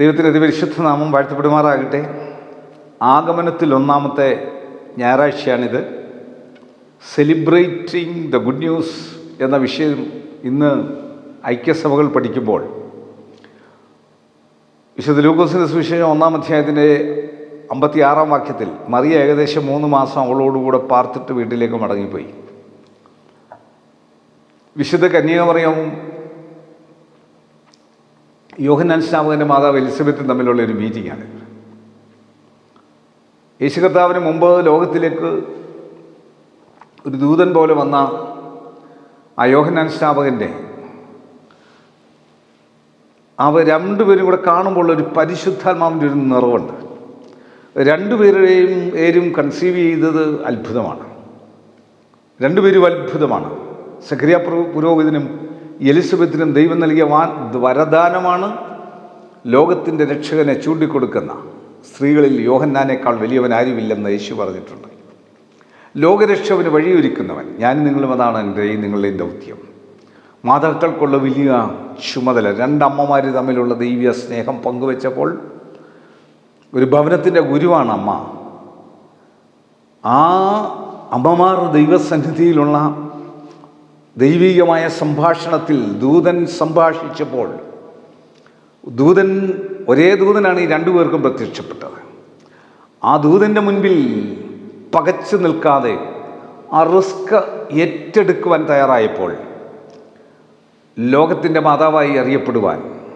ദൈവത്തിന്റെ അതിപരിശുദ്ധ നാമം വാഴ്ത്തപ്പെടുമാറാകട്ടെ. ആഗമനത്തിൽ ഒന്നാമത്തെ ഞായറാഴ്ചയാണിത്. സെലിബ്രേറ്റിംഗ് ദ ഗുഡ് ന്യൂസ് എന്ന വിഷയം ഇന്ന് ഐക്യസഭകൾ പഠിക്കുമ്പോൾ. വിശുദ്ധ ലൂക്കോസിന്റെ സുവിശേഷം ഒന്നാം അധ്യായത്തിന്റെ അമ്പത്തിയാറാം വാക്യത്തിൽ മറിയ ഏകദേശം മൂന്ന് മാസം അവളോടുകൂടെ പാർത്തിട്ട് വീട്ടിലേക്ക് മടങ്ങിപ്പോയി. വിശുദ്ധ കന്യാമറിയവും യോഹന്നാൻ സ്നാപകന്റെ മാതാവ് എലിസബത്തും തമ്മിലുള്ള ഒരു മീറ്റിംഗാണ്. യേശു കർത്താവിന് മുമ്പ് ലോകത്തിലേക്ക് ഒരു ദൂതൻ പോലെ വന്ന ആ യോഹനാൻ സ്നാപകന്റെ അവ രണ്ടുപേരും കൂടെ കാണുമ്പോൾ ഒരു പരിശുദ്ധാത്മാവിന്റെ ഒരു നിറവുണ്ട്. രണ്ടുപേരുടെയും പേരും കൺസീവ് ചെയ്തത് അത്ഭുതമാണ്. രണ്ടുപേരും അത്ഭുതമാണ്. സക്രിയ പുരോഹിതനും എലിസബത്തിനും ദൈവം നൽകിയ വാ വരദാനമാണ് ലോകത്തിന്റെ രക്ഷകനെ ചൂണ്ടിക്കൊടുക്കുന്ന. സ്ത്രീകളിൽ യോഹന്നാനേക്കാൾ വലിയവൻ ആരുമില്ലെന്ന് യേശു പറഞ്ഞിട്ടുണ്ട്. ലോകരക്ഷവന് വഴിയൊരുക്കുന്നവൻ. ഞാൻ നിങ്ങളും അതാണ് എന്റെ നിങ്ങളുടെയും ദൗത്യം. മാതാക്കൾക്കുള്ള വലിയ ചുമതല. രണ്ടമ്മമാർ തമ്മിലുള്ള ദൈവിക സ്നേഹം പങ്കുവെച്ചപ്പോൾ ഒരു ഭവനത്തിന്റെ ഗുരുവാണ് അമ്മ. ആ അമ്മമാർ ദൈവസന്നിധിയിലുള്ള ദൈവികമായ സംഭാഷണത്തിൽ ദൂതൻ സംഭാഷിച്ചപ്പോൾ ദൂതൻ ഒരേ ദൂതനാണ് ഈ രണ്ടുപേർക്കും പ്രത്യക്ഷപ്പെട്ടത്. ആ ദൂതന്റെ മുൻപിൽ പകച്ചു നിൽക്കാതെ ആ റിസ്ക് ഏറ്റെടുക്കുവാൻ തയ്യാറായപ്പോൾ ലോകത്തിന്റെ മാതാവായി അറിയപ്പെടുവാൻ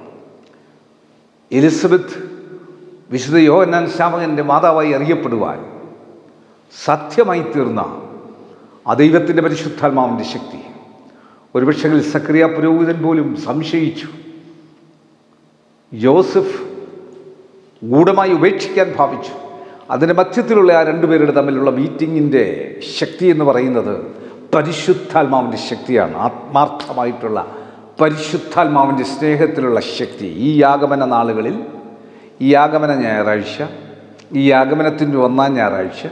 എലിസബത്ത് വിശുദ്ധ യോഹന്നാൻ ശ്യാമകന്റെ മാതാവായി അറിയപ്പെടുവാൻ സത്യമായി തീർന്ന ആ ദൈവത്തിന്റെ പരിശുദ്ധാത്മാവിന്റെ ശക്തി. ഒരുപക്ഷെങ്കിൽ സക്രിയ പുരോഹിതൻ പോലും സംശയിച്ചു. ജോസഫ് ഗൂഢമായി ഉപേക്ഷിക്കാൻ ഭാവിച്ചു. അതിന്റെ മധ്യത്തിലുള്ള ആ രണ്ടുപേരുടെ തമ്മിലുള്ള മീറ്റിങ്ങിന്റെ ശക്തി എന്ന് പറയുന്നത് പരിശുദ്ധാത്മാവിന്റെ ശക്തിയാണ്. ആത്മാർത്ഥമായിട്ടുള്ള പരിശുദ്ധാത്മാവിന്റെ സ്നേഹത്തിലുള്ള ശക്തി. ഈ ആഗമന നാളുകളിൽ ഈ ആഗമന ഞായറാഴ്ച ഈ ആഗമനത്തിന്റെ ഒന്നാം ഞായറാഴ്ച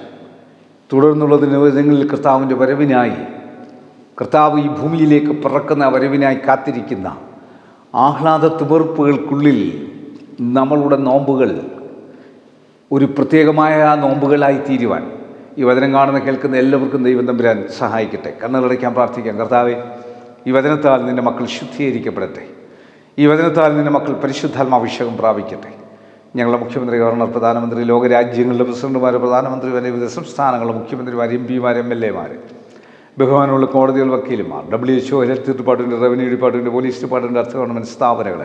തുടർന്നുള്ള ദിനങ്ങളിൽ കർത്താവിന്റെ വരവിനായി കർത്താവ് ഈ ഭൂമിയിലേക്ക് പിറക്കുന്ന വരവിനായി കാത്തിരിക്കുന്ന ആഹ്ലാദ തുമർപ്പുകൾക്കുള്ളിൽ നമ്മളുടെ നോമ്പുകൾ ഒരു പ്രത്യേകമായ നോമ്പുകളായി തീരുവാൻ ഈ വചനം കാണുന്ന കേൾക്കുന്ന എല്ലാവർക്കും ദൈവം തമ്പുരാൻ സഹായിക്കട്ടെ. കണ്ണുകളടയ്ക്കാൻ പ്രാർത്ഥിക്കാം. കർത്താവെ ഈ വചനത്താൽ നിന്റെ മക്കൾ ശുദ്ധീകരിക്കപ്പെടട്ടെ. ഈ വചനത്താൽ നിന്റെ മക്കൾ പരിശുദ്ധാത്മാഭിഷേകം പ്രാപിക്കട്ടെ. ഞങ്ങളുടെ മുഖ്യമന്ത്രി ഗവർണർ പ്രധാനമന്ത്രി ലോകരാജ്യങ്ങളിലെ പ്രസിഡന്റുമാർ പ്രധാനമന്ത്രി വരെ വിവിധ സംസ്ഥാനങ്ങളുടെ മുഖ്യമന്ത്രിമാർ എം പിമാർ എം എൽ എമാർ ബഹുമാനമുള്ള കോടതികൾ വക്കീലുമാർ W H O health department revenue department police department അർത്ഥ ഗവൺമെന്റ് സ്ഥാപനങ്ങൾ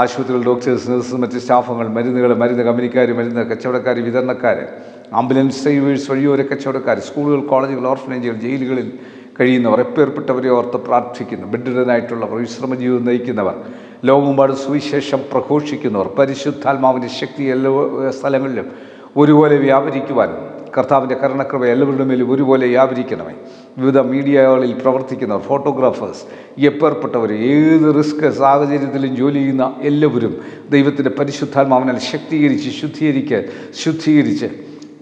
ആശുപത്രികൾ ഡോക്ടേഴ്സ് നഴ്സസ് മറ്റ് സ്റ്റാഫുകൾ മരുന്നുകൾ മരുന്ന് കമ്പനിക്കാർ മരുന്ന് കച്ചവടക്കാർ വിതരണക്കാർ ആംബുലൻസ് ഡ്രൈവേഴ്സ് വഴിയോര കച്ചവടക്കാർ സ്കൂളുകൾ കോളേജുകൾ ഓർഫനേജുകൾ ജയിലുകളിൽ കഴിയുന്നവർ എപ്പേർപ്പെട്ടവരെ ഓർത്ത് പ്രാർത്ഥിക്കുന്നു. ബിഡിഡനായിട്ടുള്ളവർ വിശ്രമ ജീവിതം നയിക്കുന്നവർ ലോകമെമ്പാട് സുവിശേഷം പ്രഘോഷിക്കുന്നവർ പരിശുദ്ധാത്മാവിന്റെ ശക്തി എല്ലാ സ്ഥലങ്ങളിലും ഒരുപോലെ വ്യാപരിക്കുവാൻ കർത്താവിന്റെ കരുണക്കൃപ എല്ലാവരുടെ മേലും ഒരുപോലെ വ്യാപരിക്കണമേ. വിവിധ മീഡിയകളിൽ പ്രവർത്തിക്കുന്ന ഫോട്ടോഗ്രാഫേഴ്സ് എപ്പേർപ്പെട്ടവർ ഏത് റിസ്ക് സാഹചര്യത്തിലും ജോലി ചെയ്യുന്ന എല്ലാവരും ദൈവത്തിന്റെ പരിശുദ്ധാത്മാവിനാൽ ശക്തീകരിച്ച് ശുദ്ധീകരിക്ക് ശുദ്ധീകരിച്ച്.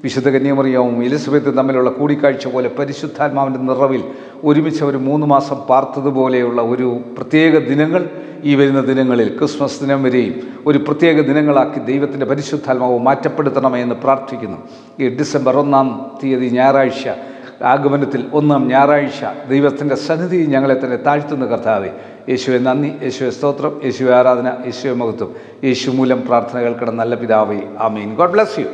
വിശുദ്ധ കന്യാമറിയാവും എലിസബത്തും തമ്മിലുള്ള കൂടിക്കാഴ്ച പോലെ പരിശുദ്ധാത്മാവിന്റെ നിറവിൽ ഒരുമിച്ച് അവർ മൂന്ന് മാസം പാർത്തതുപോലെയുള്ള ഒരു പ്രത്യേക ദിനങ്ങൾ ഈ വരുന്ന ദിനങ്ങളിൽ ക്രിസ്മസ് ദിനം വരെയും ഒരു പ്രത്യേക ദിനങ്ങളാക്കി ദൈവത്തിന്റെ പരിശുദ്ധാത്മാവ് മാറ്റപ്പെടുത്തണമേ എന്ന് പ്രാർത്ഥിക്കുന്നു. ഈ ഡിസംബർ ഒന്നാം തീയതി ഞായറാഴ്ച ആഗമനത്തിൽ ഒന്നാം ഞായറാഴ്ച ദൈവത്തിന്റെ സന്നിധി ഞങ്ങളെ തന്നെ താഴ്ത്തുന്ന കർത്താവെ യേശുവെ നന്ദി യേശുവെ സ്തോത്രം യേശുവെ ആരാധന യേശുവെ മഹത്വം യേശു മൂലം പ്രാർത്ഥന കേൾക്കണം നല്ല പിതാവേ ആമീൻ. God bless you.